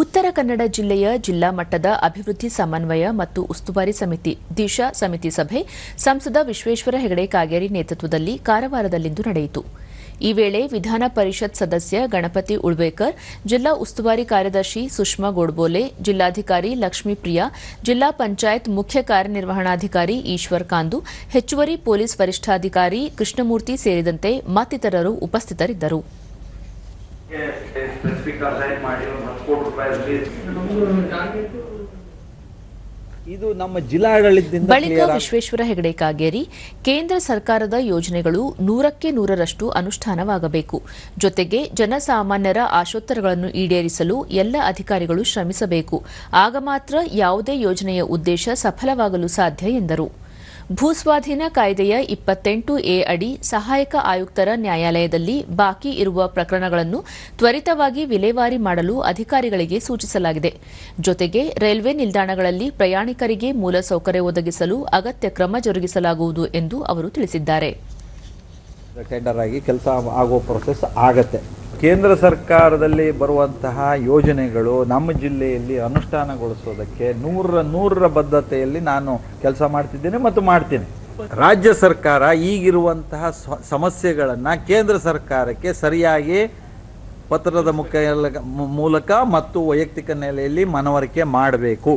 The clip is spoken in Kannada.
ಉತ್ತರ ಕನ್ನಡ ಜಿಲ್ಲೆಯ ಜಿಲ್ಲಾ ಮಟ್ಟದ ಅಭಿವೃದ್ಧಿ ಸಮನ್ವಯ ಮತ್ತು ಉಸ್ತುವಾರಿ ಸಮಿತಿ, ದಿಶಾ ಸಮಿತಿ ಸಭೆ ಸಂಸದ ವಿಶ್ವೇಶ್ವರ ಹೆಗಡೆ ಕಾಗೇರಿ ನೇತೃತ್ವದಲ್ಲಿ ಕಾರವಾರದಲ್ಲಿಂದು ನಡೆಯಿತು. ಈ ವೇಳೆ ವಿಧಾನ ಪರಿಷತ್ ಸದಸ್ಯ ಗಣಪತಿ ಉಳ್ಬೇಕರ್ ಜಿಲ್ಲಾ ಉಸ್ತುವಾರಿ ಕಾರ್ಯದರ್ಶಿ ಸುಷ್ಮಾ ಗೋಡ್ಬೋಲೆ, ಜಿಲ್ಲಾಧಿಕಾರಿ ಲಕ್ಷ್ಮೀಪ್ರಿಯಾ ಜಿಲ್ಲಾ ಪಂಚಾಯತ್ ಮುಖ್ಯ ಕಾರ್ಯನಿರ್ವಹಣಾಧಿಕಾರಿ ಈಶ್ವರ್ ಕಾಂದು, ಹೆಚ್ಚುವರಿ ಪೊಲೀಸ್ ವರಿಷ್ಠಾಧಿಕಾರಿ ಕೃಷ್ಣಮೂರ್ತಿ ಸೇರಿದಂತೆ ಮತ್ತಿತರರು ಉಪಸ್ಥಿತರಿದ್ದರು. ಇದು ನಮ್ಮ ಜಿಲ್ಲಾಡಳಿತದಿಂದ ಬಳಿಕ ವಿಶ್ವೇಶ್ವರ ಹೆಗಡೆ ಕಾಗೇರಿ ಕೇಂದ್ರ ಸರ್ಕಾರದ ಯೋಜನೆಗಳು ನೂರಕ್ಕೆ ನೂರರಷ್ಟು ಅನುಷ್ಠಾನವಾಗಬೇಕು. ಜೊತೆಗೆ ಜನಸಾಮಾನ್ಯರ ಆಶೋತ್ತರಗಳನ್ನು ಈಡೇರಿಸಲು ಎಲ್ಲ ಅಧಿಕಾರಿಗಳು ಶ್ರಮಿಸಬೇಕು. ಆಗ ಮಾತ್ರ ಯಾವುದೇ ಯೋಜನೆಯ ಉದ್ದೇಶ ಸಫಲವಾಗಲು ಸಾಧ್ಯ ಎಂದರು. ಭೂಸ್ವಾಧೀನ ಕಾಯ್ದೆಯ ಇಪ್ಪತ್ತೆಂಟು ಎ ಅಡಿ ಸಹಾಯಕ ಆಯುಕ್ತರ ನ್ಯಾಯಾಲಯದಲ್ಲಿ ಬಾಕಿ ಇರುವ ಪ್ರಕರಣಗಳನ್ನು ತ್ವರಿತವಾಗಿ ವಿಲೇವಾರಿ ಮಾಡಲು ಅಧಿಕಾರಿಗಳಿಗೆ ಸೂಚಿಸಲಾಗಿದೆ. ಜೊತೆಗೆ ರೈಲ್ವೆ ನಿಲ್ದಾಣಗಳಲ್ಲಿ ಪ್ರಯಾಣಿಕರಿಗೆ ಮೂಲಸೌಕರ್ಯ ಒದಗಿಸಲು ಅಗತ್ಯ ಕ್ರಮ ಜರುಗಿಸಲಾಗುವುದು ಎಂದು ಅವರು ತಿಳಿಸಿದ್ದಾರೆ. ಕೆಲಸ ಆಗೋ ಪ್ರೊಸೆಸ್ ಆಗತ್ತೆ. ಕೇಂದ್ರ ಸರ್ಕಾರದಲ್ಲಿ ಬರುವಂತಹ ಯೋಜನೆಗಳು ನಮ್ಮ ಜಿಲ್ಲೆಯಲ್ಲಿ ಅನುಷ್ಠಾನಗೊಳಿಸೋದಕ್ಕೆ ನೂರ ನೂರರ ಬದ್ಧತೆಯಲ್ಲಿ ನಾನು ಕೆಲಸ ಮಾಡ್ತಿದ್ದೇನೆ ಮತ್ತು ಮಾಡ್ತೀನಿ. ರಾಜ್ಯ ಸರ್ಕಾರ ಈಗಿರುವಂತಹ ಸಮಸ್ಯೆಗಳನ್ನು ಕೇಂದ್ರ ಸರ್ಕಾರಕ್ಕೆ ಸರಿಯಾಗಿ ಪತ್ರದ ಮುಖ ಮೂಲಕ ಮತ್ತು ವೈಯಕ್ತಿಕ ನೆಲೆಯಲ್ಲಿ ಮನವರಿಕೆ ಮಾಡಬೇಕು.